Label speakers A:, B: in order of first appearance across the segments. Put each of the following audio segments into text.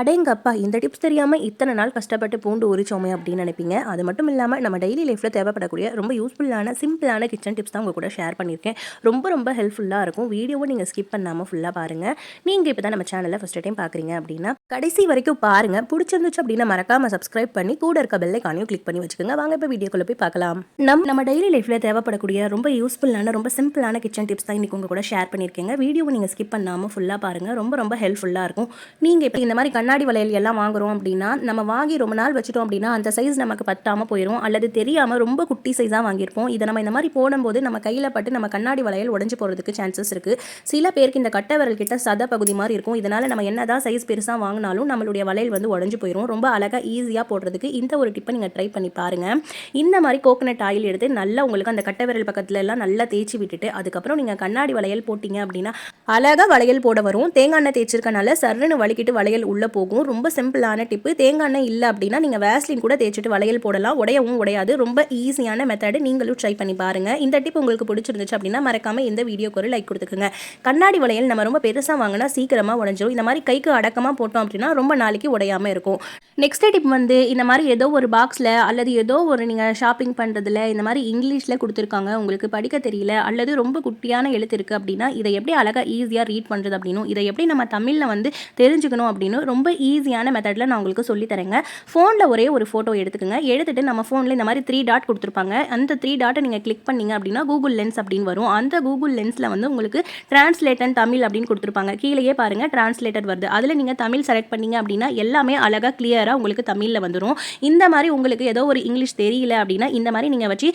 A: அடேங்கப்பா இந்த டிப்ஸ் தெரியாமல் இத்தனை நாள் கஷ்டப்பட்டு பூண்டு உரிச்சோமே அப்படின்னு நினைப்பீங்க. அது மட்டும் இல்லாமல் நம்ம டெய்லி லைஃப்பில் தேவைப்படக்கூடிய ரொம்ப யூஸ்ஃபுல்லான சிம்பிளான கிச்சன் டிப்ஸ் தான் உங்கள் கூட ஷேர் பண்ணியிருக்கேன். ரொம்ப ரொம்ப ஹெல்ப்ஃபுல்லாக இருக்கும். வீடியோவை நீங்கள் ஸ்கிப் பண்ணாமல் ஃபுல்லாக பாருங்கள் நீங்கள் இப்போ தான் நம்ம சேனலில் ஃபஸ்ட் டைம் பார்க்குறீங்க அப்படின்னா கடைசி வரைக்கும் பாருங்கள் பிடிச்சிருந்துச்சு அப்படின்னா மறக்காமல் சப்ஸ்கிரைப் பண்ணி கூட இருக்க பெல்லைக்கானையும் கிளிக் பண்ணி வச்சுக்கோங்க. வாங்க இப்போ வீடியோக்குள்ளே போய் பார்க்கலாம். நம் நம்ம டெய்லி லைஃப்பில் தேவைப்படக்கூடிய ரொம்ப யூஸ்ஃபுல்லான ரொம்ப சிம்பிளான கிச்சன் டிப்ஸ் தான் இன்றைக்கி உங்கள் கூட ஷேர் பண்ணியிருக்கேங்க. வீடியோவை நீங்கள் ஸ்கிப் பண்ணாமல் ஃபுல்லாக பாருங்கள் ரொம்ப ரொம்ப ஹெல்ப்ஃபுல்லாக இருக்கும். நீங்கள் இப்போ இந்த மாதிரி கண்ணாடி வளையல் எல்லாம் வாங்குறோம் அப்படின்னா நம்ம வாங்கி ரொம்ப நாள் வச்சுட்டோம் அப்படின்னா அந்த சைஸ் நமக்கு பத்தாமல் போயிடும் அல்லது தெரியாமல் ரொம்ப குட்டி சைஸாக வாங்கியிருப்போம். இதை நம்ம இந்த மாதிரி போடும்போது நம்ம கையில் பட்டு நம்ம கண்ணாடி வளையல் உடஞ்சி போகிறதுக்கு சான்சஸ் இருக்குது சில பேருக்கு இந்த கட்டை விரல் கிட்ட சத பகுதி மாதிரி இருக்கும். இதனால் நம்ம என்னதான் சைஸ் பெருசாக வாங்கினாலும் நம்மளுடைய வளையல் வந்து உடஞ்சி போயிடும் ரொம்ப அழகாக ஈஸியாக போடுறதுக்கு இந்த ஒரு டிப்பை நீங்கள் ட்ரை பண்ணி பாருங்கள் இந்த மாதிரி கோகனட் ஆயில் எடுத்து நல்லா உங்களுக்கு அந்த கட்டை விரல் பக்கத்துல எல்லாம் நல்லா தேய்ச்சி விட்டுட்டு அதுக்கப்புறம் நீங்கள் கண்ணாடி வளையல் போட்டிங்க அப்படின்னா அழகாக வளையல் போட வரும். தேங்காய் எண்ணெய் தேய்ச்சிருக்கனால சருன்னு வலிக்கிட்டு வளையல் உள்ளே போகும். ரொம்ப சிம்பிளான டிப்பு. தேங்காய் எண்ணெய் இல்லை அப்படின்னா நீங்கள் வேஸ்லின் கூட தேய்ச்சிட்டு வளையல் போடலாம். உடையவும் உடையாது. ரொம்ப ஈஸியான மெத்தடு நீங்களும் ட்ரை பண்ணி பாருங்கள் இந்த டிப் உங்களுக்கு பிடிச்சிருந்துச்சு அப்படின்னா மறக்காமல் இந்த வீடியோக்கு ஒரு லைக் கொடுத்துக்குங்க. கண்ணாடி வளையல் நம்ம ரொம்ப பெருசாக வாங்கினா சீக்கிரமாக உடஞ்சிரும். இந்த மாதிரி கைக்கு அடக்கமாக போட்டோம் அப்படின்னா ரொம்ப நாளைக்கு உடையாமல் இருக்கும். நெக்ஸ்ட் டிப் வந்து இந்த மாதிரி ஏதோ ஒரு பாக்ஸில் அல்லது ஏதோ ஒரு நீங்கள் ஷாப்பிங் பண்ணுறதுல இந்த மாதிரி இங்கிலீஷில் கொடுத்துருக்காங்க. உங்களுக்கு படிக்க தெரியல அல்லது ரொம்ப குட்டியான எழுத்து இருக்குது அப்படின்னா இதை எப்படி அழகாக ஈஸியாக ரீட் பண்ணுறது அப்படின்னும் இதை எப்படி நம்ம தமிழில் வந்து தெரிஞ்சுக்கணும் அப்படின்னு ரொம்ப ஈஸியான மெத்தடில் நான் உங்களுக்கு சொல்லி தரேங்க. ஃபோனில் ஒரே ஒரு ஃபோட்டோ எடுத்துக்கோங்க. எடுத்துட்டு நம்ம ஃபோனில் இந்த மாதிரி த்ரீ டாட் கொடுத்துருப்பாங்க. அந்த த்ரீ டாட்டை நீங்கள் கிளிக் பண்ணீங்க அப்படின்னா கூகுள் லென்ஸ் அப்படின்னு வரும். அந்த கூகுள் லென்ஸில் வந்து உங்களுக்கு டிரான்ஸ்லேட்டன் தமிழ் அப்படின்னு கொடுத்துருப்பாங்க. கீழேயே பாருங்கள் டிரான்ஸ்லேட்டர் வருது. அதில் நீங்கள் தமிழ் செலக்ட் பண்ணீங்க அப்படின்னா எல்லாமே அழகாக கிளியராக உங்களுக்கு தமிழில் வந்துடும் இந்த மாதிரி உங்களுக்கு ஏதோ ஒரு இங்கிலீஷ் தெரியல அப்படின்னா இந்த மாதிரி நீங்கள் வச்சு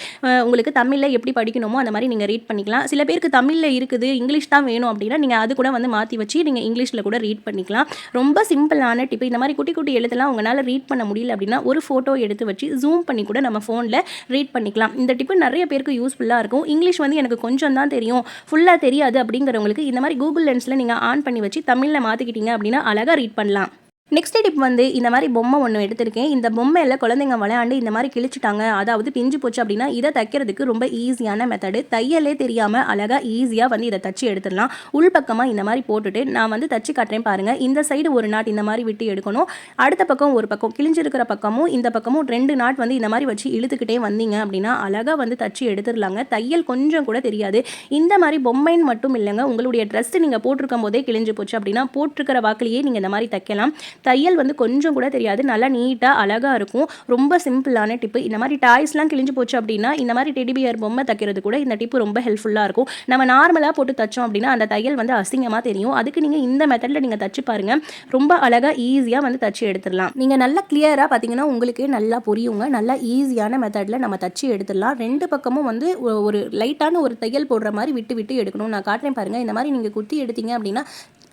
A: உங்களுக்கு தமிழில் எப்படி படிக்கணுமோ அந்த மாதிரி நீங்கள் ரீட் பண்ணிக்கலாம். சில பேருக்கு தமிழில் இருக்குது இங்கிலீஷ் தான் வேணும் அப்படின்னா நீங்கள் அது கூட வந்து மாற்றி வச்சு நீங்கள் இங்கிலீஷில் கூட ரீட் பண்ணிக்கலாம். ரொம்ப ரொம்ப சிம்பிளான டிப். இந்த மாதிரி குட்டி குட்டி எழுத்தெல்லாம் உங்களால் ரீட் பண்ண முடியல அப்படின்னா ஒரு ஃபோட்டோ எடுத்து வச்சு ஜூம் பண்ணி கூட நம்ம ஃபோனில் ரீட் பண்ணிக்கலாம். இந்த டிப்பு நிறைய பேருக்கு யூஸ்ஃபுல்லாக இருக்கும். இங்கிலீஷ் வந்து எனக்கு கொஞ்சம் தான் தெரியும். ஃபுல்லாக தெரியாது அப்படிங்கிறவங்களுக்கு இந்த மாதிரி கூகுள் லென்ஸில் நீங்கள் ஆன் பண்ணி வச்சு தமிழில் மாற்றிக்கிட்டீங்க அப்படின்னா அழகாக ரீட் பண்ணலாம். நெக்ஸ்ட் டிப் வந்து இந்த மாதிரி பொம்மை ஒன்று எடுத்திருக்கேன். இந்த பொம்மையில் குழந்தைங்க விளையாண்டு இந்த மாதிரி கிழிச்சிட்டாங்க. அதாவது பிஞ்சு போச்சு அப்படின்னா இதை தைக்கிறதுக்கு ரொம்ப ஈஸியான மெத்தடு தையலே தெரியாமல் அழகாக ஈஸியாக வந்து இதை தச்சு எடுத்துடலாம். உள்பக்கமாக இந்த மாதிரி போட்டுட்டு நான் வந்து தச்சு காட்டுறேன் பாருங்கள் இந்த சைடு ஒரு நாட் இந்த மாதிரி விட்டு எடுக்கணும். அடுத்த பக்கம் ஒரு பக்கம் கிழிஞ்சிருக்கிற பக்கமும் இந்த பக்கமும் ரெண்டு நாட் வந்து இந்த மாதிரி வச்சு இழுத்துக்கிட்டே வந்தீங்க அப்படின்னா அழகாக வந்து தச்சு எடுத்துடலாங்க. தையல் கொஞ்சம் கூட தெரியாது. இந்த மாதிரி பொம்மைன்னு மட்டும் இல்லைங்க. உங்களுடைய ட்ரெஸ் நீங்கள் போட்டிருக்கும் போதே கிழிஞ்சு போச்சு அப்படின்னா போட்டிருக்கிற வாக்கிலேயே நீங்கள் இந்த மாதிரி தைக்கலாம். தையல் வந்து கொஞ்சம் கூட தெரியாது. நல்லா நீட்டாக அழகாக இருக்கும். ரொம்ப சிம்பிளான டிப்பு இந்த மாதிரி டாய்ஸ்லாம் கிழிஞ்சு போச்சு அப்படின்னா இந்த மாதிரி டெடிபியர் பொம்மை தைக்கிறது கூட இந்த டிப்பு ரொம்ப ஹெல்ப்ஃபுல்லாக இருக்கும். நம்ம நார்மலாக போட்டு தைச்சோம் அப்படின்னா அந்த தையல் வந்து அசிங்கமாக தெரியும். அதுக்கு நீங்கள் இந்த மெத்தடில் நீங்கள் தச்சு பாருங்கள் ரொம்ப அழகாக ஈஸியாக வந்து தச்சு எடுத்துடலாம். நீங்கள் நல்லா கிளியராக பார்த்தீங்கன்னா உங்களுக்கே நல்லா புரியுங்க. நல்லா ஈஸியான மெத்தடில் நம்ம தச்சு எடுத்துடலாம். ரெண்டு பக்கமும் வந்து ஒரு லைட்டான ஒரு தையல் போடுற மாதிரி விட்டு விட்டு எடுக்கணும். நான் காட்டுறேன் பாருங்கள் இந்த மாதிரி நீங்கள் குத்தி எடுத்தீங்க அப்படின்னா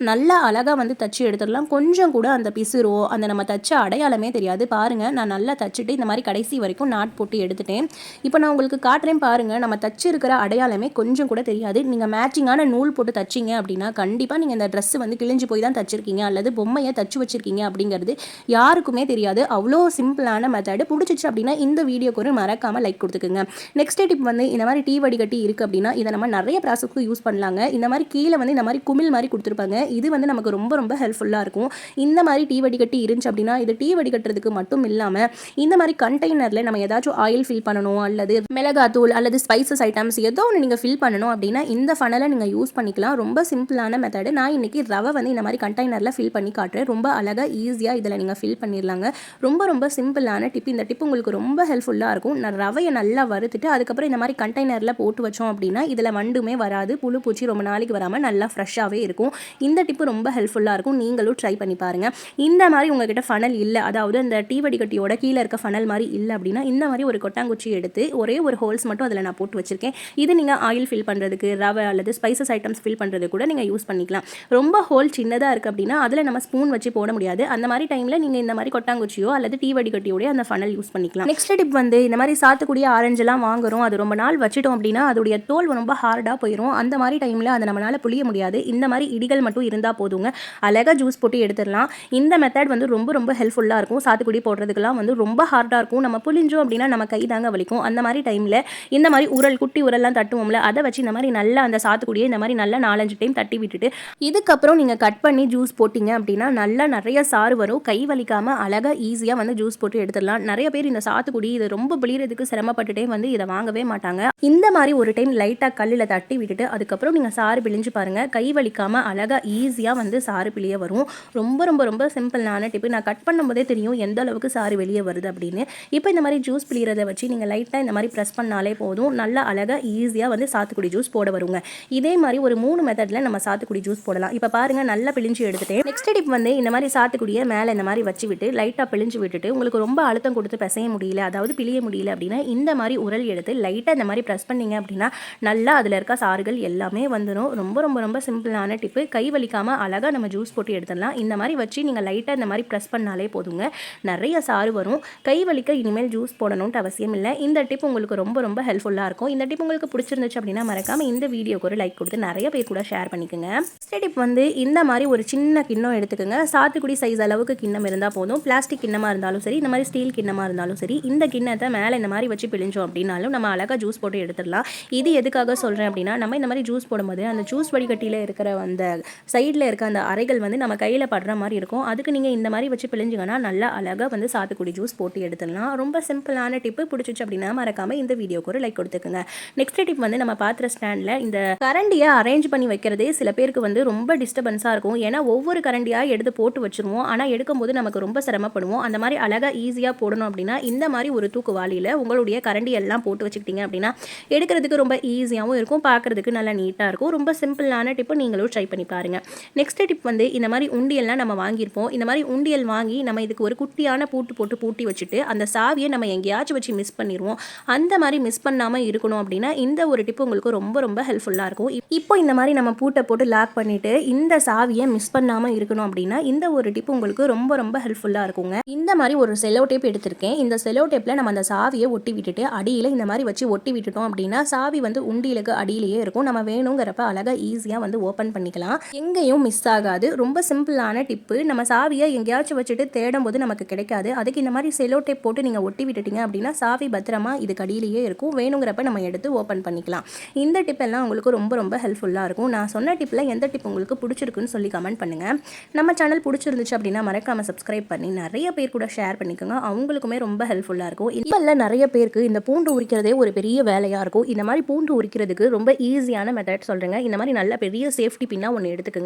A: நல்லா அழகாக வந்து தச்சு எடுத்துடலாம். கொஞ்சம் கூட அந்த பிசுரோ அந்த நம்ம தச்ச அடையாளமே தெரியாது. பாருங்கள் நான் நல்லா தச்சுட்டு இந்த மாதிரி கடைசி வரைக்கும் நாட் போட்டு எடுத்துட்டேன். இப்போ நான் உங்களுக்கு காட்டுறேன் பாருங்கள் நம்ம தச்சு இருக்கிற அடையாளமே கொஞ்சம் கூட தெரியாது. நீங்கள் மேட்சிங்கான நூல் போட்டு தச்சிங்க அப்படின்னா கண்டிப்பாக நீங்கள் இந்த ட்ரெஸ்ஸு வந்து கிழிஞ்சு போய் தான் தச்சிருக்கீங்க. அல்லது பொம்மையை தச்சு வச்சுருக்கீங்க அப்படிங்கிறது யாருக்குமே தெரியாது. அவ்வளோ சிம்பிளான மெத்தடு பிடிச்சிச்சு அப்படின்னா இந்த வீடியோக்கு ஒரு மறக்காமல் லைக் கொடுத்துக்குங்க. நெக்ஸ்ட் டிப் வந்து இந்த மாதிரி டீ வடிகட்டி இருக்குது அப்படின்னா இதை நம்ம நிறைய ப்ராசஸ்க்கு யூஸ் பண்ணலாங்க. இந்த மாதிரி கீழே வந்து இந்த மாதிரி குமிழ் மாதிரி கொடுத்துருப்பாங்க. இது வந்து நமக்கு ரொம்ப ரொம்ப ஹெல்ப்ஃபுல்லாக இருக்கும். இந்த மாதிரி டீ வடிகட்டி இருந்துச்சு அப்படின்னா இது டீ வடிகட்டுறதுக்கு மட்டும் இல்லாமல் இந்த மாதிரி கண்டெய்னரில் நம்ம ஏதாச்சும் ஆயில் ஃபில் பண்ணணும் அல்லது மிளகாத்தூள் அல்லது ஸ்பைசஸ் ஐட்டம்ஸ் ஏதோ ஒன்று நீங்கள் ஃபில் பண்ணணும் அப்படின்னா இந்த ஃபனலை நீங்கள் யூஸ் பண்ணிக்கலாம். ரொம்ப சிம்பிளான மெத்தடு நான் இன்றைக்கி ரவை வந்து இந்த மாதிரி கண்டெய்னரில் ஃபில் பண்ணி காட்டுறேன். ரொம்ப அழகாக ஈஸியாக இதில் நீங்கள் ஃபில் பண்ணிடலாங்க. ரொம்ப ரொம்ப சிம்பிளான டிப் இந்த டிப் உங்களுக்கு ரொம்ப ஹெல்ப்ஃபுல்லாக இருக்கும். நான் ரவையை நல்லா வறுத்துட்டு அதுக்கப்புறம் இந்த மாதிரி கண்டெய்னரில் போட்டு வச்சோம் அப்படின்னா இதில் வண்டுமே வராது. புழு பூச்சி ரொம்ப நாளைக்கு வராமல் நல்லா ஃப்ரெஷ்ஷாகவே இருக்கும். இந்த இந்த டிப்பு ரொம்ப ஹெல்ப்ஃபுல்லாக இருக்கும். நீங்களும் ட்ரை பண்ணி பாருங்கள் இந்த மாதிரி உங்ககிட்ட ஃபனல் இல்லை அதாவது அந்த டீ வடிகட்டியோட கீழே இருக்க ஃபனல் மாதிரி இல்லை அப்படின்னா இந்த மாதிரி ஒரு கொட்டாங்குச்சி எடுத்து ஒரே ஒரு ஹோல்ஸ் மட்டும் அதில் நான் போட்டு வச்சுருக்கேன். இது நீங்கள் ஆயில் ஃபில் பண்ணுறதுக்கு ரவை அல்லது ஸ்பைசஸ் ஐட்டம்ஸ் ஃபில் பண்ணுறது கூட நீங்கள் யூஸ் பண்ணிக்கலாம். ரொம்ப ஹோல் சின்னதாக இருக்குது அப்படின்னா அதில் நம்ம ஸ்பூன் வச்சு போட முடியாது. அந்த மாதிரி டைமில் நீங்கள் இந்த மாதிரி கொட்டாங்குச்சியோ அல்லது டீ வடிகட்டியோடய அந்த ஃபனல் யூஸ் பண்ணிக்கலாம். நெக்ஸ்ட் டிப் வந்து இந்த மாதிரி சாத்துக்கூடிய ஆரஞ்செல்லாம் வாங்குறோம் அது ரொம்ப நாள் வச்சுட்டோம் அப்படின்னா அதோடைய தோல் ரொம்ப ஹார்டாக போயிடும் அந்த மாதிரி டைமில் அதை நம்மளால் புளிய முடியாது. இந்த மாதிரி இடிகள் மட்டும் மட்டும் இருந்தால் போதுங்க. அழகாக ஜூஸ் போட்டு எடுத்துடலாம். இந்த மெத்தட் வந்து ரொம்ப ரொம்ப ஹெல்ப்ஃபுல்லாக இருக்கும். சாத்துக்குடி போடுறதுக்கெல்லாம் வந்து ரொம்ப ஹார்டாக இருக்கும். நம்ம புளிஞ்சோம் அப்படின்னா நம்ம கை தாங்க வலிக்கும். அந்த மாதிரி டைமில் இந்த மாதிரி உரல் குட்டி உரல்லாம் தட்டுவோம்ல அதை வச்சு இந்த மாதிரி நல்லா அந்த சாத்துக்குடியை இந்த மாதிரி நல்லா நாலஞ்சு டைம் தட்டி விட்டுட்டு இதுக்கப்புறம் நீங்கள் கட் பண்ணி ஜூஸ் போட்டிங்க அப்படின்னா நல்லா நிறைய சாறு வரும். கை வலிக்காமல் அழகாக ஈஸியாக வந்து ஜூஸ் போட்டு எடுத்துடலாம். நிறைய பேர் இந்த சாத்துக்குடி இதை ரொம்ப பிழிகிறதுக்கு சிரமப்பட்டுட்டே வந்து இதை வாங்கவே மாட்டாங்க. இந்த மாதிரி ஒரு டைம் லைட்டாக கல்லில் தட்டி விட்டுட்டு அதுக்கப்புறம் நீங்கள் சாறு பிழிஞ்சு பாருங்கள் கை வலிக்காமல் அழகாக ஈஸியாக வந்து சாறு பிழிய வரும். ரொம்ப ரொம்ப ரொம்ப சிம்பிளான டிப்பு நான் கட் பண்ணும்போதே தெரியும் எந்த அளவுக்கு சாறு வெளியே வருது அப்படின்னு. இப்போ இந்த மாதிரி ஜூஸ் பிழியறத வச்சு நீங்கள் லைட்டாக இந்த மாதிரி ப்ரெஸ் பண்ணாலே போதும். நல்லா அழகாக ஈஸியாக வந்து சாத்துக்குடி ஜூஸ் போட வருங்க. இதே மாதிரி ஒரு மூணு மெத்தடில் நம்ம சாத்துக்குடி ஜூஸ் போடலாம். இப்போ பாருங்கள் நல்லா பிழிஞ்சு எடுத்துகிட்டேன் நெக்ஸ்ட் டிப் வந்து இந்த மாதிரி சாத்துக்குடியை மேலே இந்த மாதிரி வச்சு விட்டு லைட்டாக பிழிஞ்சு விட்டுட்டு உங்களுக்கு ரொம்ப அழுத்தம் கொடுத்து பிசைய முடியல அதாவது பிழிய முடியல அப்படின்னா இந்த மாதிரி உரல் எடுத்து லைட்டாக இந்த மாதிரி ப்ரெஸ் பண்ணீங்க அப்படின்னா நல்லா அதில் இருக்க சாறுகள் எல்லாமே வந்துடும் ரொம்ப ரொம்ப ரொம்ப சிம்பிளான டிப்பு கை வலிக்காமல் அழகாக நம்ம ஜூஸ் போட்டு எடுத்துடலாம். இந்த மாதிரி வச்சு நீங்கள் லைட்டாக இந்த மாதிரி ப்ரெஸ் பண்ணாலே போதுங்க. நிறைய சாறு வரும். கை வலிக்க இனிமேல் ஜூஸ் போடணுன்ட்டு அவசியம் இல்லை. இந்த டிப் உங்களுக்கு ரொம்ப ரொம்ப ஹெல்ப்ஃபுல்லாக இருக்கும். இந்த டிப் உங்களுக்கு பிடிச்சிருந்துச்சு அப்படின்னா மறக்காமல் இந்த வீடியோக்கு ஒரு லைக் கொடுத்து நிறைய பேர் கூட ஷேர் பண்ணிக்கோங்க. நெக்ஸ்ட் டிப் வந்து இந்த மாதிரி ஒரு சின்ன கிண்ணம் எடுத்துக்கோங்க. சாத்துக்குடி சைஸ் அளவுக்கு கிண்ணம் இருந்தால் போதும். பிளாஸ்டிக் கிண்ணமாக இருந்தாலும் சரி இந்த மாதிரி ஸ்டீல் கிண்ணமாக இருந்தாலும் சரி இந்த கிண்ணத்தை மேலே இந்த மாதிரி வச்சு பிழிஞ்சோம் அப்படின்னாலும் நம்ம அழகாக ஜூஸ் போட்டு எடுத்துடலாம். இது எதுக்காக சொல்கிறேன் அப்படின்னா நம்ம இந்த மாதிரி ஜூஸ் போடும்போது அந்த ஜூஸ் வடிகட்டியில் இருக்கிற அந்த சைடில் இருக்க அந்த அறைகள் வந்து நம்ம கையில் படுற மாதிரி இருக்கும். அதுக்கு நீங்கள் இந்த மாதிரி வச்சு பிழிஞ்சிங்கன்னா நல்லா அழகாக வந்து சாத்துக்குடி ஜூஸ் போட்டு எடுத்துடலாம். ரொம்ப சிம்பிளான டிப்பு. பிடிச்சிச்சு அப்படின்னா மறக்காமல் இந்த வீடியோக்கு ஒரு லைக் கொடுத்துக்குங்க. நெக்ஸ்ட் டிப் வந்து நம்ம பாத்திர ஸ்டாண்டில் இந்த கரண்டியை அரேஞ்ச் பண்ணி வைக்கிறதே சில பேருக்கு வந்து ரொம்ப டிஸ்டர்பன்ஸாக இருக்கும். ஏன்னா ஒவ்வொரு கரண்டியாக எடுத்து போட்டு வச்சுருவோம். ஆனால் எடுக்கும்போது நமக்கு ரொம்ப சிரமப்படுவோம். அந்த மாதிரி அழகாக ஈஸியாக போடணும் அப்படின்னா இந்த மாதிரி ஒரு தூக்கு வாளியில் உங்களுடைய கரண்டி எல்லாம் போட்டு வச்சுக்கிட்டீங்க அப்படின்னா எடுக்கிறதுக்கு ரொம்ப ஈஸியாகவும் இருக்கும். பார்க்குறதுக்கு நல்லா நீட்டாக இருக்கும். ரொம்ப சிம்பிளான டிப்பு. நீங்களும் ட்ரை பண்ணி பாருங்கள் நெக்ஸ்ட் டிப் வந்து இந்த மாதிரி உண்டியல்லாம் நம்ம வாங்கியிருப்போம். இந்த மாதிரி உண்டியல் வாங்கி நம்ம இதுக்கு ஒரு குட்டியான பூட்டு போட்டு பூட்டி வச்சுட்டு அந்த சாவியை நம்ம எங்கேயாச்சும் வச்சு மிஸ் பண்ணிடுவோம் அந்த மாதிரி மிஸ் பண்ணாமல் இருக்கணும் அப்படின்னா இந்த ஒரு டிப் உங்களுக்கு ரொம்ப ரொம்ப ஹெல்ப்ஃபுல்லாக இருக்கும். இப்போ இந்த மாதிரி நம்ம பூட்டை போட்டு லாக் பண்ணிவிட்டு இந்த சாவியை மிஸ் பண்ணாமல் இருக்கணும் அப்படின்னா இந்த ஒரு டிப் உங்களுக்கு ரொம்ப ரொம்ப ஹெல்ப்ஃபுல்லாக இருக்குங்க. இந்த மாதிரி ஒரு செலோ டேப் எடுத்திருக்கேன். இந்த செலோ டேப்பில் நம்ம அந்த சாவியை ஒட்டி விட்டுட்டு அடியில் இந்த மாதிரி வச்சு ஒட்டி விட்டுட்டோம் அப்படின்னா சாவி வந்து உண்டியலுக்கு அடியிலேயே இருக்கும். நம்ம வேணுங்கிறப்ப அழகாக ஈஸியாக வந்து ஓப்பன் பண்ணிக்கலாம். எங்கேயும் மிஸ் ஆகாது. ரொம்ப சிம்பிளான டிப்பு நம்ம சாவியை எங்கேயாச்சும் வச்சுட்டு தேடும் போது நமக்கு கிடைக்காது. அதுக்கு இந்த மாதிரி செலோ டேப் போட்டு நீங்கள் ஒட்டி விட்டுட்டீங்க அப்படின்னா சாவி பத்திரமா இதுக்கு அடியிலேயே இருக்கும். வேணுங்கிறப்ப நம்ம எடுத்து ஓப்பன் பண்ணிக்கலாம். இந்த டிப் எல்லாம் உங்களுக்கு ரொம்ப ரொம்ப ஹெல்ப்ஃபுல்லாக இருக்கும். நான் சொன்ன டிப்பில் எந்த டிப் உங்களுக்கு பிடிச்சிருக்குன்னு சொல்லி கமெண்ட் பண்ணுங்கள் நம்ம சேனல் பிடிச்சிருந்துச்சு அப்படின்னா மறக்காமல் சப்ஸ்கிரைப் பண்ணி நிறைய பேர் கூட ஷேர் பண்ணிக்கோங்க. அவங்களுக்குமே ரொம்ப ஹெல்ப்ஃபுல்லாக இருக்கும். இப்போல்லாம் நிறைய பேருக்கு இந்த பூண்டு உரிக்கிறதே ஒரு பெரிய வேலையாக இருக்கும். இந்த மாதிரி பூண்டு உரிக்கிறதுக்கு ரொம்ப ஈஸியான மெத்தட் சொல்கிறேங்க இந்த மாதிரி நல்ல பெரிய சேஃப்டி பின்னாக ஒன்று எடுத்துக்கோங்க.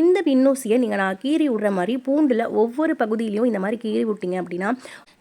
A: இந்த பின்னூசியை நீங்கள் நான் கீறி விடுற மாதிரி பூண்டில் ஒவ்வொரு பகுதியிலையும் இந்த மாதிரி கீறி விட்டீங்க அப்படின்னா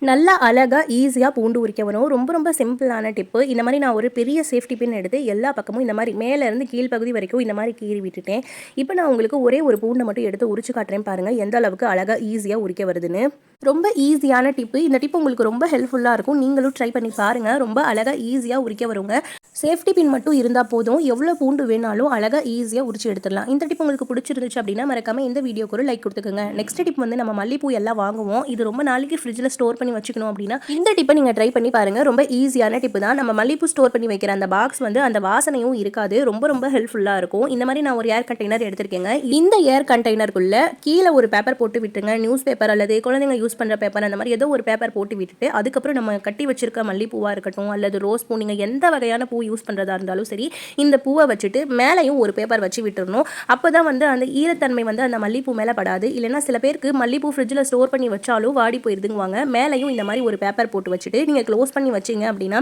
A: நல்லா அழகாக ஈஸியாக பூண்டு உரிக்க வரும். ரொம்ப ரொம்ப சிம்பிளான டிப்பு இந்த மாதிரி நான் ஒரு பெரிய சேஃப்டி பின் எடுத்து எல்லா பக்கமும் இந்த மாதிரி மேலேருந்து கீழ்ப்பகுதி வரைக்கும் இந்த மாதிரி கீறி விட்டுட்டேன். இப்போ நான் உங்களுக்கு ஒரே ஒரு பூண்டை மட்டும் எடுத்து உரிச்சு காட்டுறேன் பாருங்கள் எந்த அளவுக்கு அழகாக ஈஸியாக உரிக்க வருதுன்னு. ரொம்ப ஈஸியான டிப்பு இந்த டிப் உங்களுக்கு ரொம்ப ஹெல்ப்ஃபுல்லாக இருக்கும். நீங்களும் ட்ரை பண்ணி பாருங்கள் ரொம்ப அழகாக ஈஸியாக உரிக்க வருங்க. சேஃப்டி பின் மட்டும் இருந்தால் போதும். எவ்வளோ பூண்டு வேணாலும் அழகாக ஈஸியாக உரிச்சு எடுத்துடலாம். இந்த டிப் உங்களுக்கு பிடிச்சிருந்துச்சு அப்படின்னா மறக்காமல் இந்த வீடியோக்கு ஒரு லைக் கொடுத்துக்கோங்க. நெக்ஸ்ட் டிப் வந்து நம்ம மல்லிப்பூ எல்லாம் வாங்குவோம். இது ரொம்ப நாளைக்கு ஃப்ரிட்ஜில் ஸ்டோர் பண்ணி வச்சுக்கணும் அப்படின்னா இந்த டிப்பை நீங்கள் ட்ரை பண்ணி பாருங்கள் ரொம்ப ஈஸியான டிப்பு தான். நம்ம மல்லிப்பூ ஸ்டோர் பண்ணி வைக்கிற அந்த பாக்ஸ் வந்து அந்த வாசனையும் இருக்காது. ரொம்ப ரொம்ப ஹெல்ப்ஃபுல்லாக இருக்கும். இந்த மாதிரி நான் ஒரு ஏர் கண்டெய்னர் எடுத்திருக்கேங்க. இந்த ஏர் கண்டெய்னருக்குள்ளே கீழே ஒரு பேப்பர் போட்டு விட்டுருங்க. நியூஸ் பேப்பர் அல்லது குழந்தைங்க யூஸ் பண்ணுற பேப்பர் அந்த மாதிரி ஏதோ ஒரு பேப்பர் போட்டு விட்டுட்டு அதுக்கப்புறம் நம்ம கட்டி வச்சிருக்க மல்லிப்பூவாக இருக்கட்டும் அல்லது ரோஸ் பூ நீங்கள் எந்த வகையான பூ யூஸ் பண்ணுறதா இருந்தாலும் சரி இந்த பூவை வச்சுட்டு மேலேயும் ஒரு பேப்பர் வச்சு விட்டுறணும். அப்போ தான் வந்து அந்த ஈரத்தன்மை வந்து அந்த மல்லிப்பூ மேலே படாது. இல்லைன்னா சில பேருக்கு மல்லிப்பூ ஃப்ரிட்ஜில் ஸ்டோர் பண்ணி வச்சாலும் வாடி போயிருதுங்குவாங்க. மேலேயும் இந்த மாதிரி ஒரு பேப்பர் போட்டு வச்சுட்டு நீங்கள் க்ளோஸ் பண்ணி வச்சிங்க அப்படின்னா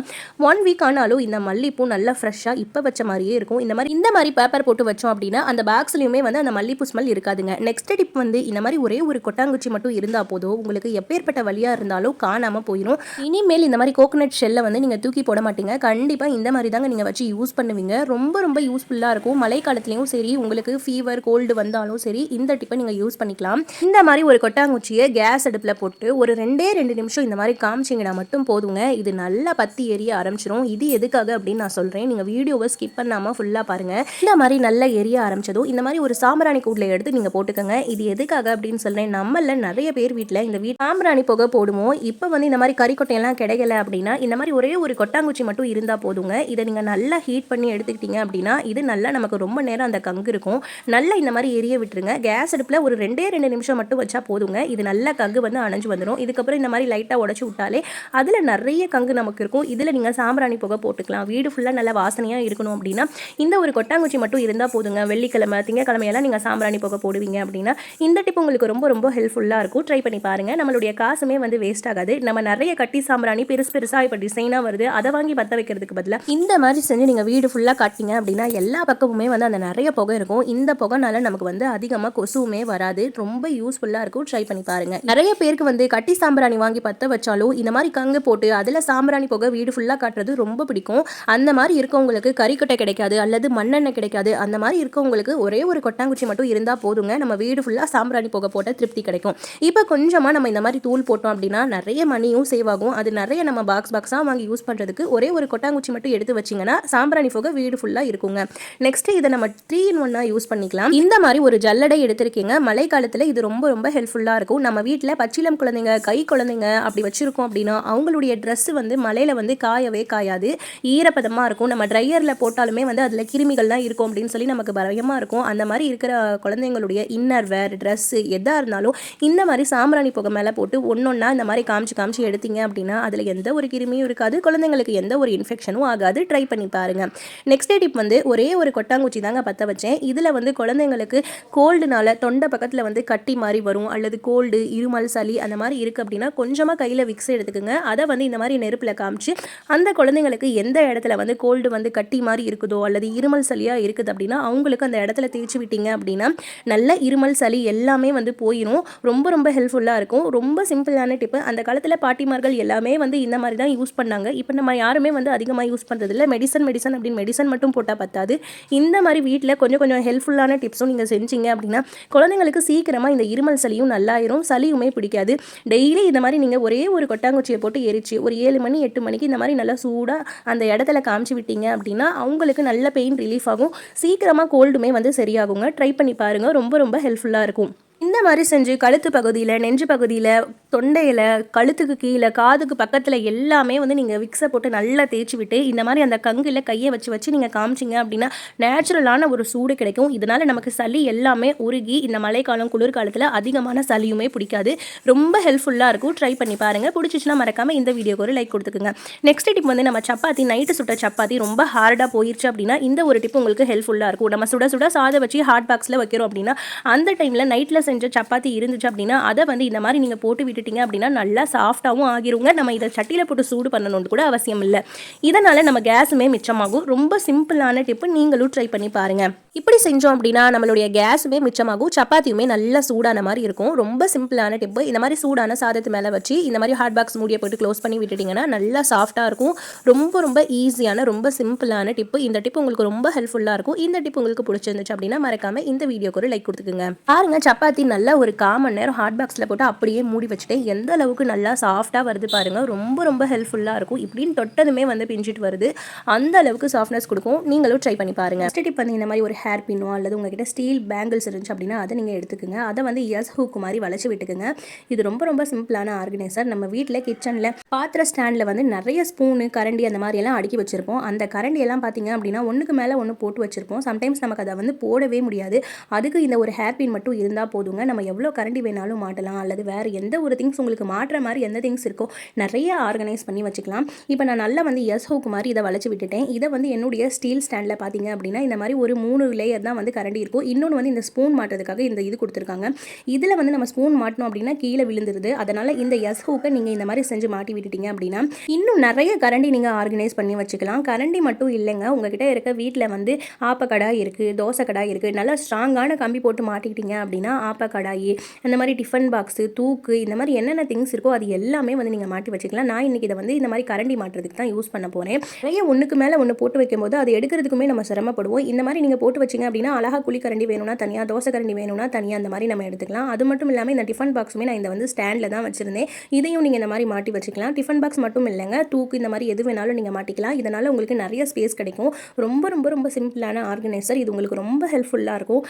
A: ஒன் வீக் ஆனாலும் இந்த மல்லிப்பூ நல்லா ஃப்ரெஷ்ஷாக இப்போ வச்ச மாதிரியே இருக்கும். இந்த மாதிரி இந்த மாதிரி பேப்பர் போட்டு வச்சோம் அப்படின்னா அந்த பேக்ஸ்லையுமே வந்து அந்த மல்லிப்பூ ஸ்மெல் இருக்காதுங்க. நெக்ஸ்ட் டிப் வந்து இந்த மாதிரி ஒரே ஒரு கொட்டாங்குச்சி மட்டும் இருந்தால் போதும். உங்களுக்கு எப்பேற்பட்ட வழியாக இருந்தாலும் காணாமல் போயிடும் இனிமேல் இந்த மாதிரி கோகனட் ஷெல்லை வந்து நீங்கள் தூக்கி போட மாட்டீங்க. கண்டிப்பாக இந்த மாதிரி தாங்க நீங்கள் வச்சு யூஸ் பண்ணுவீங்க. ரொம்ப ரொம்ப யூஸ்ஃபுல்லாக இருக்கும். மழை காலத்துலேயும் சரி உங்களுக்கு ஃபீவர் கோல்டு வந்தாலும் சரி இந்த டிப்பை நீங்கள் யூஸ் பண்ணிக்கலாம். இந்த மாதிரி ஒரு கொட்டாங்குச்சியை கேஸ் அடுப்பில் போட்டு ஒரு ரெண்டே ரெண்டு நிமிஷம் இந்த மாதிரி காமிச்சிங்கன்னா மட்டும் போதுங்க. இது நல்லா பத்தி எரிய ஆரம்பிச்சிடும் இது எதுக்காக அப்படின்னு நான் சொல்கிறேன் நீங்கள் வீடியோவை ஸ்கிப் பண்ணாமல் ஃபுல்லாக பாருங்கள் இந்த மாதிரி நல்லா எரிய ஆரம்பிச்சதும் இந்த மாதிரி ஒரு சாம்பிராணி கூட்டில் எடுத்து நீங்கள் போட்டுக்கோங்க. இது எதுக்காக அப்படின்னு சொல்கிறேன் நம்மள நிறைய பேர் வீட்டில் இந்த வீட் சாம்பிராணி புகை போடுவோம் இப்போ வந்து இந்த மாதிரி கறிக்கொட்டையெல்லாம் கிடைக்கல அப்படின்னா இந்த மாதிரி ஒரே ஒரு கொட்டாங்குச்சி மட்டும் இருந்தால் போதுங்க. இதை நீங்கள் நல்லா ஹீட் பண்ணி எடுத்துக்கிட்டீங்க அப்படின்னா இது நல்லா நமக்கு ரொம்ப நேரம் அந்த கங்கு இருக்கும். நல்ல நல்லா இந்த மாதிரி எரிய விட்டுருங்க. கேஸ் அடுப்பில் ஒரு ரெண்டே ரெண்டு நிமிஷம் மட்டும் வச்சா போதுங்க. இது நல்லா கங்கு வந்து அணைஞ்சு வந்துடும் இதுக்கப்புறம் இந்த மாதிரி லைட்டாக உடச்சி விட்டாலே அதில் நிறைய கங்கு நமக்கு இருக்கும். இதில் நீங்கள் சாம்பிராணி புகை போட்டுக்கலாம். வீடு ஃபுல்லாக நல்லா வாசனையாக இருக்கணும் அப்படின்னா இந்த ஒரு கொட்டாங்குச்சி மட்டும் இருந்தால் போதுங்க. வெள்ளிக்கிழமை திங்கக்கிழமையெல்லாம் நீங்கள் சாம்பிராணி புகை போடுவீங்க அப்படின்னா இந்த டிப் உங்களுக்கு ரொம்ப ரொம்ப ஹெல்ப்ஃபுல்லாக இருக்கும். ட்ரை பண்ணி பாருங்கள் நம்மளுடைய காசுமே வந்து வேஸ்ட் ஆகாது. நம்ம நிறைய கட்டி சாம்பிராணி பெருசு பெருசாக இப்போ டிசைனாக வருது. அதை வாங்கி பற்ற வைக்கிறதுக்கு பதிலாக இந்த மாதிரி செஞ்சு நீங்கள் வீடு ஃபுல்லாக காட்டிங்க அப்படின்னா எல்லா பக்கமுமே வந்து அந்த நிறைய புகை இருக்கும். இந்த புகை அதனால நமக்கு வந்து அதிகமாக கொசுவுமே வராது. ரொம்ப யூஸ்ஃபுல்லாக இருக்கும். ட்ரை பண்ணி பாருங்க. நிறைய பேருக்கு வந்து கட்டி சாம்பிராணி வாங்கி பற்ற வச்சாலும் இந்த மாதிரி கங்கு போட்டு அதில் சாம்பிராணி புகை வீடு ஃபுல்லாக காட்டுறது ரொம்ப பிடிக்கும். அந்த மாதிரி இருக்கவங்களுக்கு கறிக்கொட்டை கிடைக்காது அல்லது மண்ணெண்ணெய் கிடைக்காது அந்த மாதிரி இருக்கவங்களுக்கு ஒரே ஒரு கொட்டாங்குச்சி மட்டும் இருந்தால் போதுங்க. நம்ம வீடு ஃபுல்லாக சாம்பிராணி புகை போட்ட திருப்தி கிடைக்கும். இப்போ கொஞ்சமாக நம்ம இந்த மாதிரி தூள் போட்டோம் அப்படின்னா நிறைய மணியும் சேவ் ஆகும். அது நிறைய நம்ம பாக்ஸ் பாக்ஸாக வாங்கி யூஸ் பண்ணுறதுக்கு ஒரே ஒரு கொட்டாங்குச்சி மட்டும் எடுத்து வச்சிங்கன்னா சாம்பிராணி போக வீடு ஃபுல்லாக இருக்குங்க. நெக்ஸ்ட் இதை நம்ம த்ரீ இன் ஒன்னாக யூஸ் பண்ணிக்கலாம். இந்த மாதிரி ஒரு ஜல்லடை எடுத்திருக்கீங்க. மழை காலத்தில் இது ரொம்ப ரொம்ப ஹெல்ப்ஃபுல்லாக இருக்கும். நம்ம வீட்டில் பச்சிலம் குழந்தைங்க கை குழந்தைங்க அப்படி வச்சுருக்கோம் அப்படின்னா அவங்களுடைய ட்ரெஸ் வந்து மழையில் வந்து காயவே காயாது. ஈரப்பதமாக இருக்கும். நம்ம ட்ரையரில் போட்டாலுமே வந்து அதில் கிருமிகள்லாம் இருக்கும் அப்படின்னு சொல்லி நமக்கு பயமாக இருக்கும். அந்த மாதிரி இருக்கிற குழந்தைங்களுடைய இன்னர் வேர் ட்ரெஸ்ஸு எதாக இருந்தாலும் இந்த மாதிரி சாம்பிராணி புகை மேலே போட்டு ஒன்றொன்னா இந்த மாதிரி காமிச்சு காமிச்சு எடுத்தீங்க அப்படின்னா அதில் எந்த ஒரு கிருமியும் இருக்காது. குழந்தைங்களுக்கு எந்த ஒரு இன்ஃபெக்ஷனும் ஆகாது. ட்ரை பண்ணி பாருங்கள் நெக்ஸ்ட் டிப் வந்து ஒரே ஒரு கொட்டாங்குச்சி தாங்க பற்ற வச்சேன். இதில் வந்து குழந்தைங்களுக்கு கோல்டுனால தொண்டை பக்கத்தில் வந்து கட்டி மாதிரி வரும் அல்லது கோல்டு இருமல் சளி அந்த மாதிரி இருக்குது அப்படின்னா கொஞ்சமாக கையில் விக்ஸ் எடுத்துக்கோங்க. அதை வந்து இந்த மாதிரி நெருப்பில் காமிச்சு அந்த குழந்தைங்களுக்கு எந்த இடத்துல வந்து கோல்டு வந்து கட்டி மாதிரி இருக்குதோ அல்லது இருமல் சளியாக இருக்குது அப்படின்னா அவங்களுக்கு அந்த இடத்துல தேய்ச்சி விட்டீங்க அப்படின்னா நல்ல இருமல் சளி எல்லாமே வந்து போயிடும் ரொம்ப ரொம்ப ஹெல்ப்ஃபுல்லாக இருக்கும். ரொம்ப சிம்பிளான டிப்பு அந்த காலத்தில் பாட்டிமார்கள் எல்லாமே வந்து இந்த மாதிரி தான் யூஸ் பண்ணாங்க. இப்போ நம்ம யாருமே வந்து அதிகமாக யூஸ் பண்ணுறதில்ல மெடிசன் மெடிசன் அப்படின்னு மெடிசன் மட்டும் போட்டால் பத்தாது. இந்த மாதிரி வீட்டில் கொஞ்சம் கொஞ்சம் ஹெல்ப்ஃபுல்லான டிப்ஸும் நீங்கள் செஞ்சீங்க அப்படின்னா குழந்தைங்களுக்கு சீக்கிரமாக இந்த இருமல் சளியும் நல்லாயிரும். சளியுமே பிடிக்காது. டெய்லி இந்த மாதிரி நீங்கள் ஒரே ஒரு கொட்டாங்குச்சியை போட்டு எரிச்சு ஒரு ஏழு மணி எட்டு மணிக்கு இந்த மாதிரி நல்லா சூடாக அந்த இடத்துல காமிச்சு விட்டீங்க அப்படின்னா அவங்களுக்கு நல்ல பெயின் ரிலீஃப் ஆகும். சீக்கிரமாக கோல்டுமே வந்து சரியாகுங்க. ட்ரை பண்ணி பாருங்கள் ரொம்ப ரொம்ப ஹெல்ப்ஃபுல்லாக இருக்கும். இந்த மாதிரி செஞ்சு கழுத்து பகுதியில் நெஞ்சு பகுதியில் தொண்டையில் கழுத்துக்கு கீழே காதுக்கு பக்கத்தில் எல்லாமே வந்து நீங்கள் விக்ஸை போட்டு நல்லா தேய்ச்சி விட்டு இந்த மாதிரி அந்த கங்கில் கையை வச்சு வச்சு நீங்கள் காமிச்சிங்க அப்படின்னா நேச்சுரலான ஒரு சூடு கிடைக்கும். இதனால் நமக்கு சளி எல்லாமே உருகி இந்த மழைக்காலம் குளிர்காலத்தில் அதிகமான சளியுமே பிடிக்காது. ரொம்ப ஹெல்ப்ஃபுல்லாக இருக்கும். ட்ரை பண்ணி பாருங்கள் பிடிச்சிச்சுன்னா மறக்காமல் இந்த வீடியோக்கு ஒரு லைக் கொடுத்துக்குங்க. நெக்ஸ்ட் டிப் வந்து நம்ம சப்பாத்தி நைட்டு சுட்ட சப்பாத்தி ரொம்ப ஹார்டாக போயிடுச்சு அப்படின்னா இந்த ஒரு டிப் உங்களுக்கு ஹெல்ப்ஃபுல்லாக இருக்கும். நம்ம சுட சுட சாதம் வச்சு ஹாட் பாக்ஸில் வைக்கிறோம் அப்படின்னா அந்த டைமில் நைட்டில் செஞ்ச சப்பாத்தி இருந்துச்சு அப்படின்னா அதை வந்து இந்த மாதிரி நீங்கள் போட்டு விட்டுட்டீங்க அப்படின்னா நல்லா சாஃப்டாகவும் ஆகிருங்க. நம்ம இதை சட்டியில் போட்டு சூடு பண்ணணும்னு கூட அவசியம் இல்லை. இதனால் நம்ம கேஸுமே மிச்சமாகும். ரொம்ப சிம்பிளான டிப்பு. நீங்களும் ட்ரை பண்ணி பாருங்கள் இப்படி செஞ்சோம் அப்படின்னா நம்மளுடைய கேஸுமே மிச்சமாகும். சப்பாத்தியுமே நல்லா சூடான மாதிரி இருக்கும். ரொம்ப சிம்பிளான டிப்பு. இந்த மாதிரி சூடான சாதத்து மேலே வச்சு இந்த மாதிரி ஹாட் பாக்ஸ் மூடியை போட்டு க்ளோஸ் பண்ணி விட்டுட்டிங்கன்னா நல்லா சாஃப்டாக இருக்கும். ரொம்ப ரொம்ப ஈஸியான ரொம்ப சிம்பிளான டிப்பு. இந்த டிப் உங்களுக்கு ரொம்ப ஹெல்ப்ஃபுல்லாக இருக்கும். இந்த டிப் உங்களுக்கு பிடிச்சிருந்துச்சு அப்படின்னா மறக்காமல் இந்த வீடியோக்கு ஒரு லைக் கொடுத்துக்குங்க. பாருங்க சப்பாத்தி நல்லா ஒரு கால் நேரம் ஹாட் பாக்ஸில் போட்டு அப்படியே மூடி வச்சுட்டு எந்த அளவுக்கு நல்லா சாஃப்டாக வருது பாருங்கள் ரொம்ப ரொம்ப ஹெல்ப்ஃபுல்லாக இருக்கும். இப்படின்னு தொட்டதுமே வந்து பிஞ்சிட்டு வருது. அந்த அளவுக்கு சாஃப்ட்னஸ் கொடுக்கும். நீங்களும் ட்ரை பண்ணி பாருங்கள் ஃபஸ்ட் டிப் வந்து இந்த மாதிரி ஒரு ஹேர் பின்னோ அல்லது உங்ககிட்ட ஸ்டீல் பேங்கிள்ஸ் இருந்துச்சு அப்படின்னா அதை நீங்கள் எடுத்துக்கோங்க. அதை வந்து எஸ் ஹூக்கு மாதிரி வளைச்சி விட்டுக்குங்க. இது ரொம்ப ரொம்ப சிம்பிளான ஆர்கனைசர் நம்ம வீட்டில் கிச்சனில் பாத்திர ஸ்டாண்டில் வந்து நிறைய ஸ்பூனு கரண்டி அந்த மாதிரி எல்லாம் அடுக்கி வச்சிருப்போம். அந்த கரண்டி எல்லாம் பார்த்தீங்க அப்படின்னா ஒன்றுக்கு மேலே ஒன்று போட்டு வச்சிருப்போம். சம்டைம்ஸ் நமக்கு அதை வந்து போடவே முடியாது. அதுக்கு இந்த ஒரு ஹேர் பின் மட்டும் இருந்தால் போதுங்க. நம்ம எவ்வளோ கரண்டி வேணாலும் மாட்டலாம். அல்லது வேறு எந்த ஒரு திங்ஸ் உங்களுக்கு மாட்டுற மாதிரி எந்த திங்ஸ் இருக்கோ நிறைய ஆர்கனைஸ் பண்ணி வச்சுக்கலாம். இப்போ நான் நல்லா வந்து எஸ் ஹோக்கு மாதிரி இதை வளைச்சி விட்டுட்டேன். இதை வந்து என்னுடைய ஸ்டீல் ஸ்டாண்டில் பார்த்தீங்க அப்படின்னா இந்த மாதிரி ஒரு மூணு லேயர் தான் வந்து கரண்டி இருக்கும். இன்னொன்று வந்து இந்த ஸ்பூன் மாட்டுறதுக்காக இந்த இது கொடுத்துருக்காங்க. இதில் வந்து நம்ம ஸ்பூன் மாட்டணும் அப்படின்னா கீழே விழுந்துருது. அதனால் இந்த எஸ் ஹோக்கை நீங்கள் இந்த மாதிரி செஞ்சு மாட்டி விட்டுட்டீங்க அப்படின்னா இன்னும் நிறைய கரண்டி நீங்கள் ஆர்கனைஸ் பண்ணி வச்சுக்கலாம். கரண்டி மட்டும் இல்லைங்க. உங்ககிட்ட இருக்க வீட்டில் வந்து ஆப்பக்கடாய் இருக்குது தோசை கடாய் இருக்குது நல்லா ஸ்ட்ராங்கான கம்பி போட்டு மாட்டிக்கிட்டீங்க அப்படின்னா கடாயி அந்த மாதிரி டிஃபன் பாக்ஸு தூக்கு இந்த மாதிரி என்னென்ன திங்ஸ் இருக்கோ அது எல்லாமே வந்து நீங்கள் மாட்டி வச்சுக்கலாம். நான் இன்றைக்கி இதை வந்து இந்த மாதிரி கரண்டி மாட்டுறதுக்கு தான் யூஸ் பண்ண போகிறேன் நிறைய ஒன்றுக்கு மேலே ஒன்று போட்டு வைக்கும்போது அது எடுக்கிறதுக்குமே நம்ம சிரமப்படுவோம். இந்த மாதிரி நீங்கள் போட்டு வச்சிங்க அப்படின்னா அழகாக குழிக்கரண்டி வேணும்னா தனியாக தோசை கரண்டி வேணும்னா தனியாக அந்த மாதிரி நம்ம எடுத்துக்கலாம். அது மட்டும் இல்லாமல் இந்த டிஃபன் பாக்ஸுமே நான் இந்த வந்து ஸ்டாண்டில் தான் வச்சுருந்தேன். இதையும் நீங்கள் இந்த மாதிரி மாட்டி வச்சுக்கலாம். டிஃபன் பாக்ஸ் மட்டும் இல்லைங்க தூக்கு இந்த மாதிரி எது வேணாலும் நீங்கள் மாட்டிக்கலாம். இதனால் உங்களுக்கு நிறைய ஸ்பேஸ் கிடைக்கும். ரொம்ப ரொம்ப ரொம்ப சிம்பிளான ஆர்கனைசர் இது உங்களுக்கு ரொம்ப ஹெல்ப்ஃபுல்லாக இருக்கும்.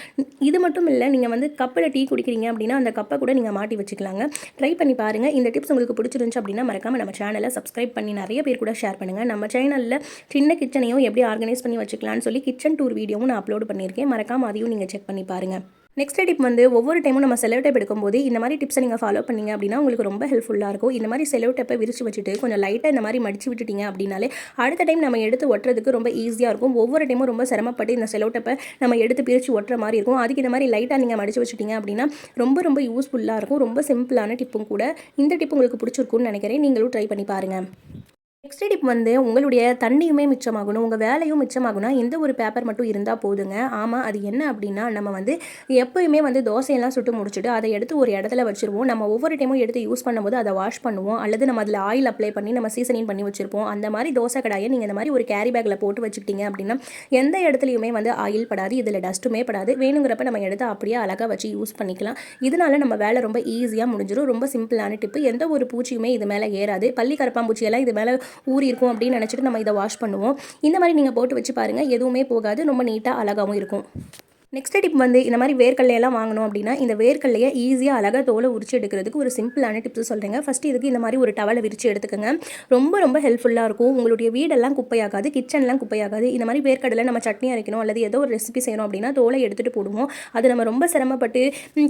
A: இது மட்டும் இல்லை நீங்கள் வந்து கப்பில் டீ குடிக்கிறீங்க அப்படின்னா அந்த கப்பை கூட நீங்கள் மாட்டி வச்சுக்கலாங்க. ட்ரை பண்ணி பாருங்கள் இந்த டிப்ஸ் உங்களுக்கு பிடிச்சிருந்துச்சு அப்படின்னா மறக்காமல் நம்ம சேனலை சப்ஸ்கிரைப் பண்ணி நிறைய பேர் கூட ஷேர் பண்ணுங்கள் நம்ம சேனலில் சின்ன கிச்சனையும் எப்படி ஆர்கனைஸ் பண்ணி வச்சுக்கலாம்னு சொல்லி கிச்சன் டூர் வீடியோவும் நான் அப்லோட் பண்ணியிருக்கேன். மறக்காமல் அதையும் நீங்கள் செக் பண்ணி பாருங்கள் நெக்ஸ்ட் டிப் வந்து ஒவ்வொரு டைமும் நம்ம செலவு டேப் எடுக்கும்போது இந்த மாதிரி டிப்ஸை நீங்கள் ஃபாலோ பண்ணீங்க அப்படின்னா உங்களுக்கு ரொம்ப ஹெல்ப்ஃபுல்லாக இருக்கும். இந்த மாதிரி செலவு டேப்பை விரிச்சு வச்சுட்டு கொஞ்சம் லைட்டாக இந்த மாதிரி மடிச்சு விட்டுட்டீங்க அப்படின்னாலே அடுத்த டைம் நம்ம எடுத்து ஒட்டுறதுக்கு ரொம்ப ஈஸியாக இருக்கும். ஒவ்வொரு டைமும் ரொம்ப சிரமப்பட்டு இந்த செலவு டேப்பை நம்ம எடுத்து பிரித்து ஒட்டுற மாதிரி இருக்கும். அதுக்கு இந்த மாதிரி லைட்டாக நீங்கள் மடிச்சு வச்சுட்டீங்க அப்படின்னா ரொம்ப ரொம்ப யூஸ்ஃபுல்லாக இருக்கும். ரொம்ப சிம்பிளான டிப்பும் கூட இந்த டிப் உங்களுக்கு பிடிச்சிருக்கும்னு நினைக்கிறேன். நீங்களும் ட்ரை பண்ணி பாருங்கள் நெக்ஸ்ட் டிப் வந்து உங்களுடைய தண்ணியுமே மிச்சமாகணும் உங்கள் வேலையும் மிச்சமாகணும் எந்த ஒரு பேப்பர் மட்டும் இருந்தால் போதுங்க. ஆமாம் அது என்ன அப்படின்னா நம்ம வந்து எப்போயுமே வந்து தோசையெல்லாம் சுட்டு முடிச்சுட்டு அதை எடுத்து ஒரு இடத்துல வச்சுருவோம். நம்ம ஒவ்வொரு டைமும் எடுத்து யூஸ் பண்ணும்போது அதை வாஷ் பண்ணுவோம். அல்லது நம்ம அதில் ஆயில் அப்ளை பண்ணி நம்ம சீசனிங் பண்ணி வச்சுருப்போம். அந்த மாதிரி தோசை கடாயை நீங்கள் இந்த மாதிரி ஒரு கேரி பேக்கில் போட்டு வச்சுக்கிட்டீங்க அப்படின்னா எந்த இடத்துலையுமே வந்து ஆயில் படாது இதில் டஸ்ட்டுமே படாது. வேணுங்கிறப்ப நம்ம எடுத்து அப்படியே அழகாக வச்சு யூஸ் பண்ணிக்கலாம். இதனால நம்ம வேலை ரொம்ப ஈஸியாக முடிஞ்சிடும் ரொம்ப சிம்பிளான டிப்பு எந்த ஒரு பூச்சியுமே இது மேலே ஏறாது. பள்ளி கரப்பாம்பூச்சியெல்லாம் இது மேலே ஊறி இருக்கும் அப்படின்னு நினச்சிட்டு நம்ம இதை வாஷ் பண்ணுவோம். இந்த மாதிரி நீங்கள் போட்டு வச்சு பாருங்கள் எதுவுமே போகாது ரொம்ப நீட்டாக அழகாகவும் இருக்கும். நெக்ஸ்ட் டிப் வந்து இந்த மாதிரி வேர்க்கல்லையெல்லாம் வாங்கணும் அப்படின்னா இந்த வேர்க்கல்லையை ஈஸியாக அழகாக தோலை உரிச்சு எடுக்கிறதுக்கு ஒரு சிம்பிளான டிப்ஸ் சொல்கிறேங்க ஃபஸ்ட்டு இதுக்கு இந்த மாதிரி ஒரு டவலை விரித்து எடுத்துக்கோங்க. ரொம்ப ரொம்ப ஹெல்ப்ஃபுல்லாக இருக்கும். உங்களுடைய வீடெல்லாம் குப்பையாகாது கிச்சன்லாம் குப்பையாகாது. இந்த மாதிரி வேர்க்கடலை நம்ம சட்னி அரைக்கணும் அல்லது ஏதோ ஒரு ரெசிபி செய்யணும் அப்படின்னா தோலை எடுத்துகிட்டு போடுவோம். அது நம்ம ரொம்ப சிரமப்பட்டு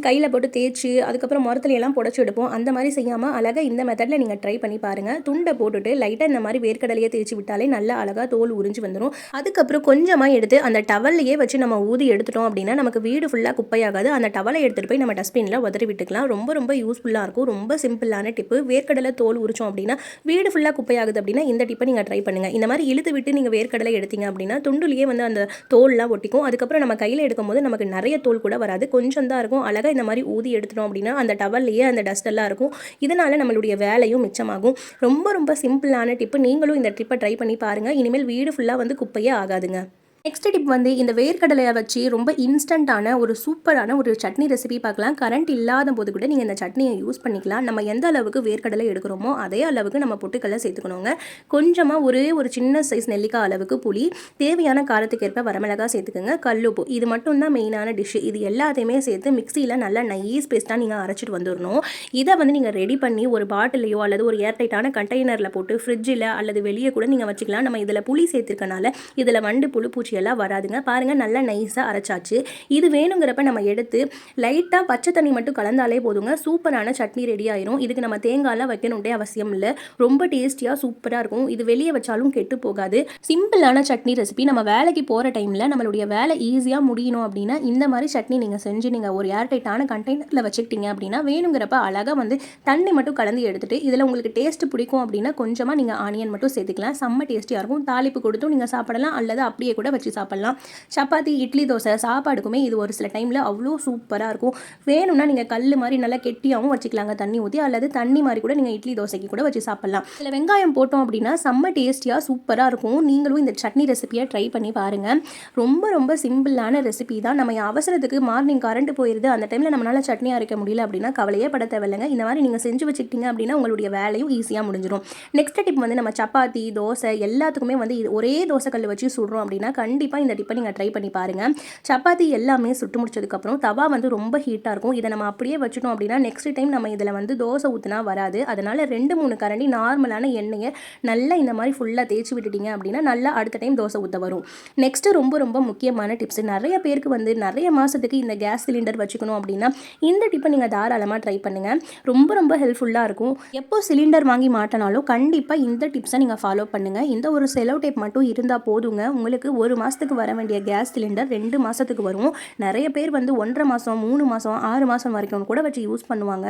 A: கையில் போட்டு தேய்ச்சி அதுக்கப்புறம் மரத்துலையெல்லாம் புடச்சி எடுப்போம். அந்த மாதிரி செய்யாமல் அழகாக இந்த மெத்தடில் நீங்கள் ட்ரை பண்ணி பாருங்கள் துண்டை போட்டுட்டு லைட்டாக இந்த மாதிரி வேர்க்கடலையை தேய்ச்சி விட்டாலே நல்லா அழகாக தோல் உறிஞ்சு வந்துடும் அதுக்கப்புறம் கொஞ்சமாக எடுத்து அந்த டவல்லையே வச்சு நம்ம ஊதி எடுத்துட்டோம் அப்படின்னா நமக்கு வீடு ஃபுல்லாக குப்பையாகாது. அந்த டவலை எடுத்துகிட்டு போய் நம்ம டஸ்ட்பினில் உதறி விட்டுக்கலாம். ரொம்ப ரொம்ப யூஸ்ஃபுல்லாக இருக்கும். ரொம்ப சிம்பிளான டிப்பு வேர்க்கடலை தோல் உரிச்சோம் அப்படின்னா வீடு ஃபுல்லாக குப்பையாகுது அப்படின்னா இந்த டிப்பை நீங்கள் ட்ரை பண்ணுங்கள் இந்த மாதிரி இழுத்து விட்டு நீங்கள் வேர்க்கடலை எடுத்தீங்க அப்படின்னா துண்டுலேயே வந்து அந்த தோல்லாம் ஒட்டிக்கும். அதுக்கப்புறம் நம்ம கையில் எடுக்கும்போது நமக்கு நிறைய தோல் கூட வராது. கொஞ்சம் தான் இருக்கும். அழகாக இந்த மாதிரி ஊதி எடுத்துட்டோம் அப்படின்னா அந்த டவல்லையே அந்த டஸ்ட் எல்லாம் இருக்கும். இதனால் நம்மளுடைய வேலையும் மிச்சமாகும். ரொம்ப ரொம்ப சிம்பிளான டிப்பு நீங்களும் இந்த ட்ரிப்பை ட்ரை பண்ணி பாருங்கள் இனிமேல் வீடு ஃபுல்லாக வந்து குப்பையே ஆகாதுங்க. நெக்ஸ்ட் டிப் வந்து இந்த வேர்க்கடலையை வச்சு ரொம்ப இன்ஸ்டண்ட்டான ஒரு சூப்பரான ஒரு சட்னி ரெசிபி பார்க்கலாம். கரண்ட் இல்லாத போது கூட நீங்கள் இந்த சட்னியை யூஸ் பண்ணிக்கலாம். நம்ம எந்த அளவுக்கு வேர்க்கடலை எடுக்கிறோமோ அதே அளவுக்கு நம்ம பொட்டுக்கடலை சேர்த்துக்கணுங்க. கொஞ்சமாக ஒரே ஒரு சின்ன சைஸ் நெல்லிக்காய் அளவுக்கு புளி தேவையான காரத்துக்கேற்ப வரமிளகாய் வரமிளகா சேர்த்துக்கோங்க. கல்லுப்பு இது மட்டும் தான் மெயினான டிஷ்ஷு இது எல்லாத்தையுமே சேர்த்து மிக்சியில் நல்லா நைஸ் பேஸ்ட்டாக நீங்கள் அரைச்சிட்டு வந்துடணும் இதை வந்து நீங்கள் ரெடி பண்ணி ஒரு பாட்டிலையோ அல்லது ஒரு ஏர்டைட்டான கண்டெய்னரில் போட்டு ஃப்ரிட்ஜில் அல்லது வெளியே கூட நீங்கள் வச்சுக்கலாம். நம்ம இதில் புளி சேர்த்துருக்கனால இதில் வண்டு புழு பூச்சி எல்லாம் வராதுங்க. பாருங்கள் நல்லா நைஸாக அரைச்சாச்சு. இது வேணுங்கிறப்ப நம்ம எடுத்து லைட்டாக பச்சை தண்ணி மட்டும் கலந்தாலே போதுங்க. சூப்பரான சட்னி ரெடி ஆயிரும். இதுக்கு நம்ம தேங்காயெலாம் வைக்கணுன்றே அவசியம் இல்லை. ரொம்ப டேஸ்டியாக சூப்பராக இருக்கும். இது வெளியே வச்சாலும் கெட்டு போகாது. சிம்பிளான சட்னி ரெசிபி நம்ம வேலைக்கு போகிற டைமில் நம்மளுடைய வேலை ஈஸியாக முடியணும் அப்படின்னா இந்த மாதிரி சட்னி நீங்கள் செஞ்சு நீங்கள் ஒரு ஏர்டைட்டான கண்டெய்னரில் வச்சுக்கிட்டீங்க அப்படின்னா வேணுங்கிறப்ப அழகாக வந்து தண்ணி மட்டும் கலந்து எடுத்துகிட்டு இதில் உங்களுக்கு டேஸ்ட் பிடிக்கும் அப்படின்னா கொஞ்சமாக நீங்கள் ஆனியன் மட்டும் சேர்த்துக்கலாம். செம்ம டேஸ்டியாக இருக்கும். தாளிப்பு கொடுத்தும் நீங்கள் சாப்பிடலாம். அல்லது அப்படியே கூட வச்சு சாப்பிட்லாம். சப்பாத்தி இட்லி தோசை சாப்பாடுக்குமே இது ஒரு சில டைமில் அவ்வளோ சூப்பராக இருக்கும். வேணும்னா நீங்கள் கல் மாதிரி நல்லா கெட்டியாகவும் வச்சுக்கலாங்க. தண்ணி ஊற்றி அல்லது தண்ணி மாதிரி கூட நீங்கள் இட்லி தோசைக்கு கூட வச்சு சாப்பிட்லாம். இதில் வெங்காயம் போட்டோம் அப்படின்னா செம்ம டேஸ்டியாக சூப்பராக இருக்கும். நீங்களும் இந்த சட்னி ரெசிபியை ட்ரை பண்ணி பாருங்கள் ரொம்ப ரொம்ப சிம்பிளான ரெசிபி தான். நம்ம அவசரத்துக்கு மார்னிங் கரண்ட் போயிடுது அந்த டைமில் நம்மளால் சட்னி அரைக்க முடியல அப்படின்னா கவலையே பட தேவையில்லைங்க. இந்த மாதிரி நீங்கள் செஞ்சு வச்சுக்கிட்டீங்க அப்படின்னா உங்களுடைய வேலையும் ஈஸியாக முடிஞ்சிடும் நெக்ஸ்ட் டிப் வந்து நம்ம சப்பாத்தி தோசை எல்லாத்துக்குமே வந்து இது ஒரே தோசை கல் வச்சு சுடுறோம் அப்படின்னா கண்டிப்பாக கண்டிப்பாக இந்த டிப்பை நீங்கள் ட்ரை பண்ணி பாருங்கள் சப்பாத்தி எல்லாமே சுட்டு முடிச்சதுக்கப்புறம் தவா வந்து ரொம்ப ஹீட்டாக இருக்கும். இதை நம்ம அப்படியே வச்சுட்டோம் அப்படின்னா நெக்ஸ்ட் டைம் நம்ம இதில் வந்து தோசை ஊற்றினா வராது. அதனால் ரெண்டு மூணு கரண்டி நார்மலான எண்ணெயை நல்லா இந்த மாதிரி ஃபுல்லாக தேய்ச்சி விட்டுட்டீங்க அப்படின்னா நல்லா அடுத்த டைம் தோசை ஊற்ற வரும். நெக்ஸ்ட்டு ரொம்ப ரொம்ப முக்கியமான டிப்ஸ் நிறைய பேருக்கு வந்து நிறைய மாதத்துக்கு இந்த கேஸ் சிலிண்டர் வச்சுக்கணும் அப்படின்னா இந்த டிப்பை நீங்கள் தாராளமாக ட்ரை பண்ணுங்கள் ரொம்ப ரொம்ப ஹெல்ப்ஃபுல்லாக இருக்கும். எப்போ சிலிண்டர் வாங்கி மாட்டினாலும் கண்டிப்பாக இந்த டிப்ஸை நீங்கள் ஃபாலோ பண்ணுங்கள் இந்த ஒரு செலவு டேப் மட்டும் இருந்தால் போதுங்க. உங்களுக்கு ஒரு மாதத்துக்கு வர வேண்டிய கேஸ் சிலிண்டர் ரெண்டு மாதத்துக்கு வரும். நிறைய பேர் வந்து ஒன்றரை மாதம் மூணு மாதம் ஆறு மாதம் வரைக்கும் கூட வச்சு யூஸ் பண்ணுவாங்க.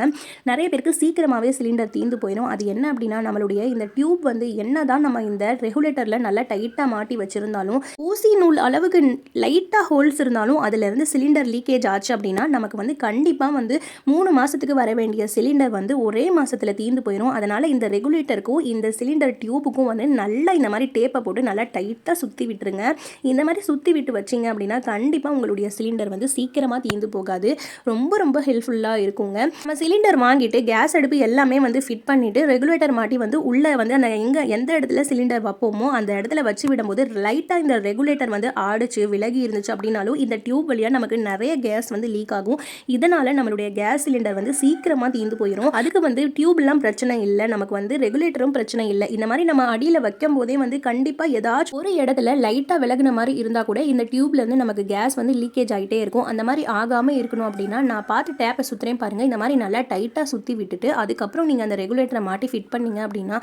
A: நிறைய பேருக்கு சீக்கிரமாகவே சிலிண்டர் தீர்ந்து போயிடும். அது என்ன அப்படின்னா நம்மளுடைய இந்த டியூப் வந்து என்ன தான் நம்ம இந்த ரெகுலேட்டரில் நல்லா டைட்டாக மாட்டி வச்சுருந்தாலும் ஊசி நூல் அளவுக்கு லைட்டாக ஹோல்ஸ் இருந்தாலும் அதிலிருந்து சிலிண்டர் லீக்கேஜ் ஆச்சு அப்படின்னா நமக்கு வந்து கண்டிப்பாக வந்து மூணு மாதத்துக்கு வர வேண்டிய சிலிண்டர் வந்து ஒரே மாதத்தில் தீர்ந்து போயிடும் அதனால் இந்த ரெகுலேட்டருக்கும் இந்த சிலிண்டர் டியூபுக்கும் வந்து நல்லா இந்த மாதிரி டேப்பை போட்டு நல்லா டைட்டாக சுற்றி விட்டுருங்க. இந்த மாதிரி சுற்றி விட்டு வச்சிங்க அப்படின்னா கண்டிப்பாக உங்களுடைய சிலிண்டர் வந்து சீக்கிரமாக தீர்ந்து போகாது. ரொம்ப ரொம்ப ஹெல்ப்ஃபுல்லாக இருக்குங்க. நம்ம சிலிண்டர் வாங்கிட்டு கேஸ் அடுப்பு எல்லாமே வந்து ஃபிட் பண்ணிவிட்டு ரெகுலேட்டர் மாட்டி வந்து உள்ளே வந்து அந்த எங்கே எந்த இடத்துல சிலிண்டர் வைப்போமோ அந்த இடத்துல வச்சு விடும்போது லைட்டாக இந்த ரெகுலேட்டர் வந்து ஆடிச்சு விலகி இருந்துச்சு அப்படின்னாலும் இந்த டியூப் வழியாக நமக்கு நிறைய கேஸ் வந்து லீக் ஆகும். இதனால் நம்மளுடைய கேஸ் சிலிண்டர் வந்து சீக்கிரமாக தீர்ந்து போயிடும் அதுக்கு வந்து டியூப்லாம் பிரச்சனை இல்லை. நமக்கு வந்து ரெகுலேட்டரும் பிரச்சனை இல்லை. இந்த மாதிரி நம்ம அடியில் வைக்கும் போதே வந்து கண்டிப்பாக ஏதாச்சும் ஒரு இடத்துல லைட்டாக விலகுன மாதிரி இருந்தால் கூட இந்த டியூப்லேருந்து நமக்கு கேஸ் வந்து லீக்கேஜ் ஆகிட்டே இருக்கும். அந்த மாதிரி ஆகாமல் இருக்கணும் அப்படின்னா நான் பார்த்து டேப்பை சுற்றுறேன் பாருங்கள் இந்த மாதிரி நல்லா டைட்டாக சுற்றி விட்டுட்டு அதுக்கப்புறம் நீங்கள் அந்த ரெகுலேட்டரை மாட்டி ஃபிட் பண்ணீங்க அப்படின்னா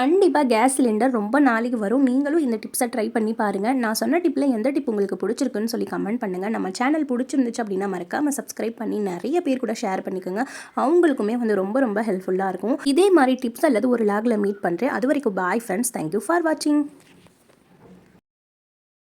A: கண்டிப்பாக கேஸ் சிலிண்டர் ரொம்ப நாளைக்கு வரும். நீங்களும் இந்த டிப்ஸை ட்ரை பண்ணி பாருங்கள் நான் சொன்ன டிப்பில் எந்த டிப் உங்களுக்கு பிடிச்சிருக்குன்னு சொல்லி கமெண்ட் பண்ணுங்கள் நம்ம சேனல் பிடிச்சிருந்துச்சு அப்படின்னா மறக்காமல் சப்ஸ்கிரைப் பண்ணி நிறைய பேர் கூட ஷேர் பண்ணிக்கோங்க. அவங்களுக்குமே வந்து ரொம்ப ரொம்ப ஹெல்ப்ஃபுல்லாக இருக்கும். இதே மாதிரி டிப்ஸ் அல்லது ஒரு லாகில் மீட் பண்ணுறேன் அது வரைக்கும் பாய் ஃப்ரெண்ட்ஸ் தேங்க்யூ ஃபார் வாட்சிங்